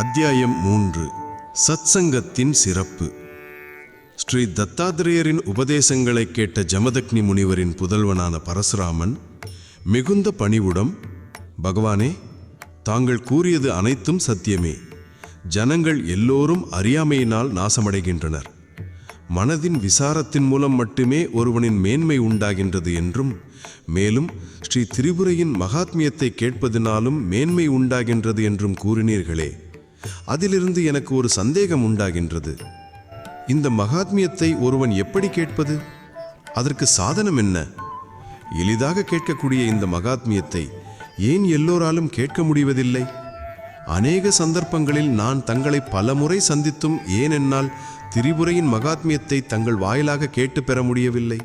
அத்தியாயம் மூன்று. சத்சங்கத்தின் சிறப்பு. ஸ்ரீ தத்தாத்திரேயரின் உபதேசங்களை கேட்ட ஜமதக்னி முனிவரின் புதல்வனான பரசுராமன் மிகுந்த பணிவுடம் பகவானே தாங்கள் கூறியது அனைத்தும் சத்தியமே. ஜனங்கள் எல்லோரும் அறியாமையினால் நாசமடைகின்றனர். மனதின் விசாரத்தின் மூலம் மட்டுமே ஒருவனின் மேன்மை உண்டாகின்றது என்றும் மேலும் ஸ்ரீ திரிபுரையின் மகாத்மியத்தை கேட்பதினாலும் மேன்மை உண்டாகின்றது என்றும் கூறினீர்களே. அதிலிருந்து எனக்கு ஒரு சந்தேகம் உண்டாகின்றது. இந்த மகாத்மியத்தை ஒருவன் எப்படி கேட்பது? அதற்கு சாதனம் என்ன? எளிதாக கேட்கக்கூடிய இந்த மகாத்மியத்தை ஏன் எல்லோராலும் கேட்க முடிவதில்லை? அநேக சந்தர்ப்பங்களில் நான் தங்களை பலமுறை சந்தித்தும் ஏன் என்னால் திரிபுரையின் மகாத்மியத்தை தங்கள் வாயிலாக கேட்டு பெற முடியவில்லை?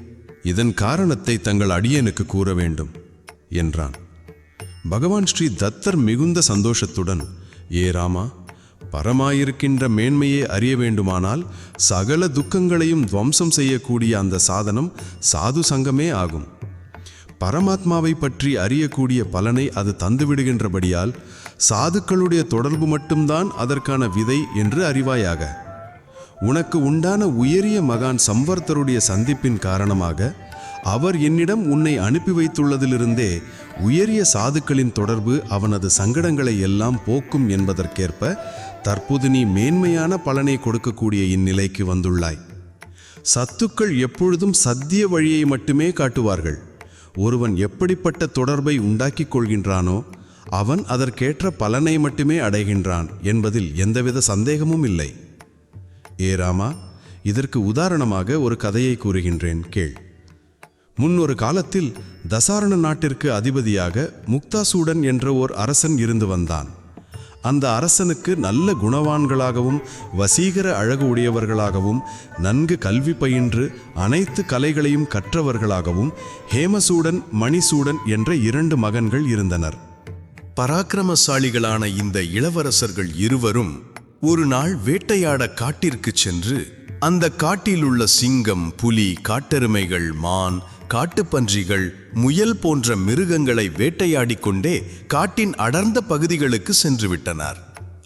இதன் காரணத்தை தங்கள் அடியனுக்கு கூற வேண்டும் என்றான். பகவான் ஸ்ரீ தத்தர் மிகுந்த சந்தோஷத்துடன் ஏ ராமா பரமாயிருக்கின்ற மேன்மையை அறிய வேண்டுமானால் சகல துக்கங்களையும் துவம்சம் செய்யக்கூடிய அந்த சாதனம் சாது சங்கமே ஆகும். பரமாத்மாவை பற்றி அறியக்கூடிய பலனை அது தந்துவிடுகின்றபடியால் சாதுக்களுடைய தொடர்பு மட்டும்தான் அதற்கான விதை என்று அறிவாயாக. உனக்கு உண்டான உயரிய மகான் சம்வர்த்தருடைய சந்திப்பின் காரணமாக அவர் என்னிடம் உன்னை அனுப்பி வைத்துள்ளதிலிருந்தே உயரிய சாதுக்களின் தொடர்பு அவனது சங்கடங்களை எல்லாம் போக்கும் என்பதற்கேற்ப தற்போது நீ மேன்மையான பலனை கொடுக்கக்கூடிய இந்நிலைக்கு வந்துள்ளாய். சத்துக்கள் எப்பொழுதும் சத்திய வழியை மட்டுமே காட்டுவார்கள். ஒருவன் எப்படிப்பட்ட தொடர்பை உண்டாக்கிக் கொள்கின்றானோ அவன் அதற்கேற்ற பலனை மட்டுமே அடைகின்றான் என்பதில் எந்தவித சந்தேகமும் இல்லை. ஏ ராமா இதற்கு உதாரணமாக ஒரு கதையை கூறுகின்றேன் கேள். முன்னொரு காலத்தில் தசாரண நாட்டிற்கு அதிபதியாக முக்தாசூடன் என்ற ஓர் அரசன் இருந்து வந்தான். அந்த அரசனுக்கு நல்ல குணவான்களாகவும் வசீகர அழகு உடையவர்களாகவும் நன்கு கல்வி பயின்று அனைத்து கலைகளையும் கற்றவர்களாகவும் ஹேமசூடன் மணிசூடன் என்ற இரண்டு மகன்கள் இருந்தனர். பராக்கிரமசாலிகளான இந்த இளவரசர்கள் இருவரும் ஒரு நாள் வேட்டையாட காட்டிற்கு சென்று அந்த காட்டிலுள்ள சிங்கம் புலி காட்டெருமைகள் மான் காட்டுப்பன்றிகள் முயல் போன்ற மிருகங்களை வேட்டையாடிக்கொண்டே காட்டின் அடர்ந்த பகுதிகளுக்கு சென்றுவிட்டனர்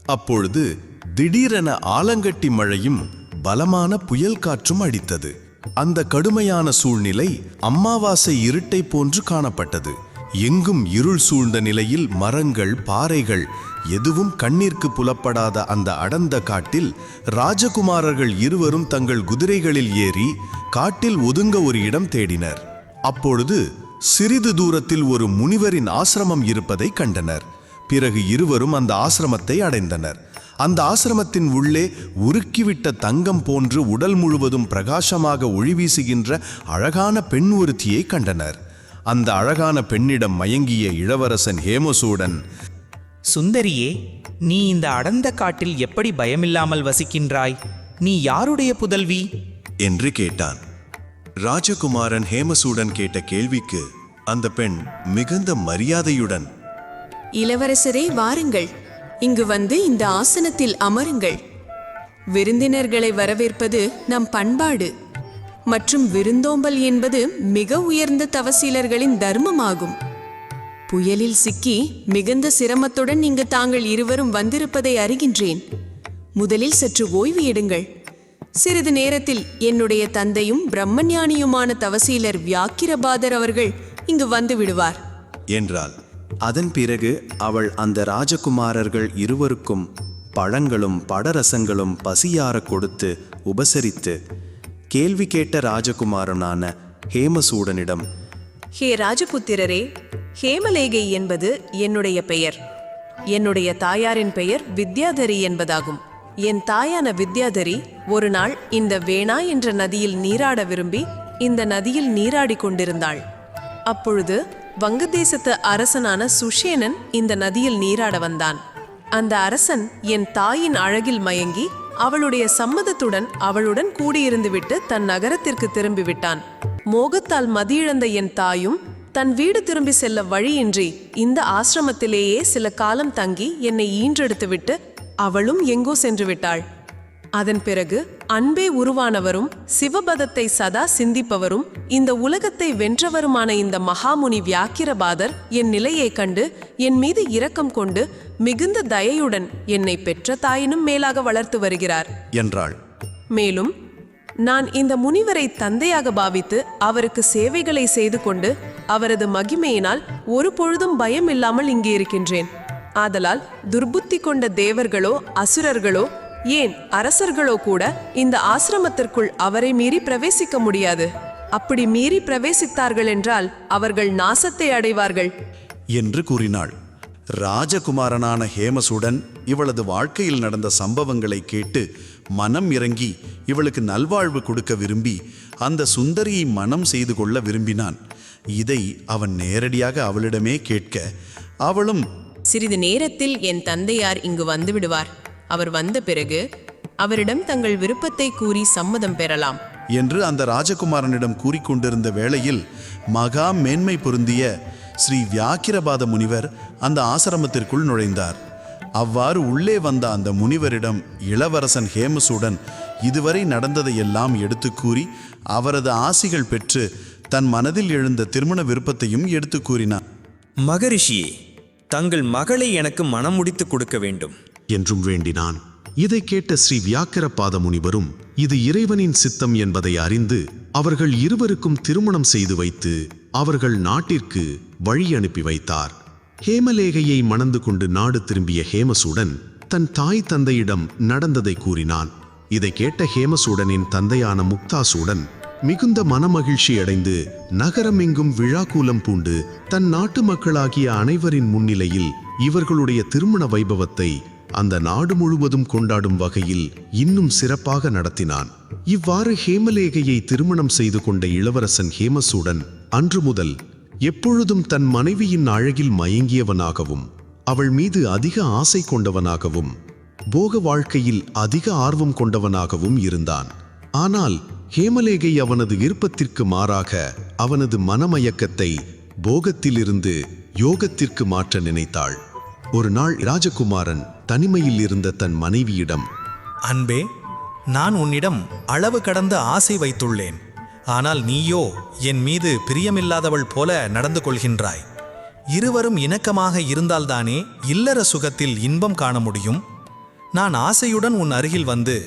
அப்பொழுது திடீரென ஆலங்கட்டி மழையும் பலமான புயல் காற்றும் அடித்தது. அந்த கடுமையான சூழ்நிலை அம்மாவாசை இருட்டை போன்று காணப்பட்டது. எங்கும் இருள் சூழ்ந்த நிலையில் மரங்கள் பாறைகள் எதுவும் கண்ணிற்கு புலப்படாத அந்த அடர்ந்த காட்டில் ராஜகுமாரர்கள் இருவரும் தங்கள் குதிரைகளில் ஏறி காட்டில் ஒதுங்க ஒரு இடம் தேடினர். அப்பொழுது சிறிது தூரத்தில் ஒரு முனிவரின் ஆசிரமம் இருப்பதை கண்டனர். பிறகு இருவரும் அந்த ஆசிரமத்தை அடைந்தனர். அந்த ஆசிரமத்தின் உள்ளே உருக்கிவிட்ட தங்கம் போன்று உடல் முழுவதும் பிரகாசமாக ஒளி வீசுகின்ற அழகான பெண் ஒருத்தியை கண்டனர். அந்த அழகான பெண்ணிடம் மயங்கிய இளவரசன் ஹேமசூடன் சுந்தரியே நீ இந்த அடர்ந்த காட்டில் எப்படி பயமில்லாமல் வசிக்கின்றாய்? நீ யாருடைய புதல்வி? என்று கேட்டான். ராஜகுமாரன் ஹேமசூடன் கேட்ட கேள்விக்கு அந்த பெண் மிகுந்த மரியாதையுடன் இளவரசரே வாருங்கள். இங்கு வந்து இந்த ஆசனத்தில் அமருங்கள். விருந்தினர்களை வரவேற்பது நம் பண்பாடு. மற்றும் விருந்தோம்பல் என்பது மிக உயர்ந்த தவசீலர்களின் தர்மமாகும். புயலில் சிக்கி மிகுந்த சிரமத்துடன் இங்கு தாங்கள் இருவரும் வந்திருப்பதை அறிகின்றேன். முதலில் சற்று ஓய்வு எடுங்கள். சிறிது நேரத்தில் என்னுடைய தந்தையும் பிரம்மஞானியுமான தவசீலர் வியாக்கிரபாதர் அவர்கள் இங்கு வந்து விடுவார். என்றாள். அதன் பிறகு அவள் அந்த ராஜகுமாரர்கள் இருவருக்கும் பழங்களும் படரசங்களும் பசியாரக் கொடுத்து உபசரித்து கேள்வி கேட்ட ராஜகுமாரனான ஹேமசூடனிடம் ஹே ராஜபுத்திரரே ஹேமலேகை என்பது என்னுடைய பெயர். என்னுடைய தாயாரின் பெயர் வித்யாதரி என்பதாகும். என் தாயான வித்யாதரி ஒரு நாள் இந்த வேணா என்ற நதியில் நீராட விரும்பி இந்த நதியில் நீராடிக் கொண்டிருந்தாள். அப்பொழுது வங்கதேசத்து அரசனான சுஷேனன் இந்த நதியில் நீராட வந்தான். அந்த அரசன் என் தாயின் அழகில் மயங்கி அவளுடைய சம்மதத்துடன் அவளுடன் கூடியிருந்துவிட்டு தன் நகரத்திற்கு திரும்பிவிட்டான். மோகத்தால் மதியிழந்த என் தாயும் தன் வீடு திரும்பி செல்ல வழியின்றி இந்த ஆசிரமத்திலேயே சில காலம் தங்கி என்னை ஈன்றெடுத்துவிட்டு அவளும் எங்கோ சென்று விட்டாள் அதன் பிறகு அன்பே உருவானவரும் சிவபதத்தை சதா சிந்திப்பவரும் இந்த உலகத்தை வென்றவருமான இந்த மகாமுனி வியாக்கிரபாதர் என் நிலையைக் கண்டு என் மீது இரக்கம் கொண்டு மிகுந்த தயையுடன் என்னை பெற்ற தாயினும் மேலாக வளர்த்து வருகிறார். என்றாள். மேலும் நான் இந்த முனிவரை தந்தையாக பாவித்து அவருக்கு சேவைகளை செய்து கொண்டு அவரது மகிமையினால் ஒரு பொழுதும் பயம் இல்லாமல் இங்கே இருக்கின்றேன். ஆதலால் துர்புத்தி கொண்ட தேவர்களோ அசுரர்களோ ஏன் அரசர்களோ கூட இந்த ஆசிரமத்திற்குள் அவரை மீறி பிரவேசிக்க முடியாது? அப்படி மீறி பிரவேசித்தார்கள் என்றால் அவர்கள் நாசத்தை அடைவார்கள். என்று கூறினாள். ராஜகுமாரனான ஹேமசுடன் இவளது வாழ்க்கையில் நடந்த சம்பவங்களை கேட்டு மனம் இறங்கி இவளுக்கு நல்வாழ்வு கொடுக்க விரும்பி அந்த சுந்தரியை மனம் செய்து கொள்ள விரும்பினான். இதை அவன் நேரடியாக அவளிடமே கேட்க அவளும் சிறிது நேரத்தில் என் தந்தையார் இங்கு வந்து விடுவார். அவர் வந்த பிறகு அவரிடம் தங்கள் விருப்பத்தை கூறி சம்மதம் பெறலாம். என்று அந்த ராஜகுமாரனிடம் கூறிக்கொண்டிருந்த வேளையில் மகா மேன்மை பொருந்திய ஸ்ரீ வியாக்கிரபாத முனிவர் அந்த ஆசிரமத்திற்குள் நுழைந்தார். அவ்வாறு உள்ளே வந்த அந்த முனிவரிடம் இளவரசன் ஹேமசுடன் இதுவரை நடந்ததையெல்லாம் எடுத்துக் கூறி அவரது ஆசிகள் பெற்று தன் மனதில் எழுந்த திருமண விருப்பத்தையும் எடுத்துக் கூறினார். மகரிஷியே தங்கள் மகளை எனக்கு மனம் முடித்து கொடுக்க வேண்டும். என்றும் வேண்டினான். இதை கேட்ட ஸ்ரீ வியாக்கிரபாத முனிவரும் இது இறைவனின் சித்தம் என்பதை அறிந்து அவர்கள் இருவருக்கும் திருமணம் செய்து வைத்து அவர்கள் நாட்டிற்கு வழி அனுப்பி வைத்தார். ஹேமலேகையை மணந்து கொண்டு நாடு திரும்பிய ஹேமசூடன் தன் தாய் தந்தையிடம் நடந்ததை கூறினான். இதை கேட்ட ஹேமசூடனின் தந்தையான முக்தாசூடன் மிகுந்த மனமகிழ்ச்சி அடைந்து நகரமெங்கும் விழாக்கூலம் பூண்டு தன் நாட்டு மக்களாகிய அனைவரின் முன்னிலையில் இவர்களுடைய திருமண வைபவத்தை அந்த நாடு முழுவதும் கொண்டாடும் வகையில் இன்னும் சிறப்பாக நடத்தினான். இவ்வாறு ஹேமலேகையை திருமணம் செய்து கொண்ட இளவரசன் ஹேமசூடன் அன்று முதல் எப்பொழுதும் தன் மனைவியின் அழகில் மயங்கியவனாகவும் அவள் மீது அதிக ஆசை கொண்டவனாகவும் போக வாழ்க்கையில் அதிக ஆர்வம் கொண்டவனாகவும் இருந்தான். ஆனால் ஹேமலேகை அவனது விருப்பத்திற்கு மாறாக அவனது மனமயக்கத்தை போகத்திலிருந்து யோகத்திற்கு மாற்ற நினைத்தாள். ஒரு நாள் ராஜகுமாரன் தனிமையில் இருந்த தன் மனைவியிடம் அன்பே நான் உன்னிடம் அளவு கடந்த ஆசை வைத்துள்ளேன். ஆனால் நீயோ என் மீது பிரியமில்லாதவள் போல நடந்து கொள்கின்றாய். இருவரும் இணக்கமாக இருந்தால்தானே இல்லற சுகத்தில் இன்பம் காண முடியும்? நான் ஆசையுடன் உன் அருகில் வந்து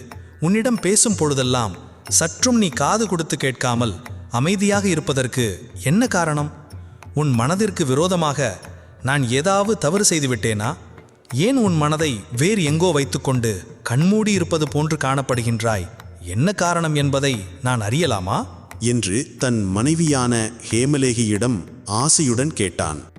உன்னிடம் பேசும் பொழுதெல்லாம் சற்றும் நீ காது கொடுத்து கேட்காமல் அமைதியாக இருப்பதற்கு என்ன காரணம்? உன் மனதிற்கு விரோதமாக நான் ஏதாவது தவறு செய்து விட்டேனா ஏன் உன் மனதை வேறு எங்கோ வைத்துக்கொண்டு கண்மூடி இருப்பது போன்று காணப்படுகின்றாய்? என்ன காரணம் என்பதை நான் அறியலாமா? என்று தன் மனைவியான ஹேமலேகியிடம் ஆசையுடன் கேட்டான்.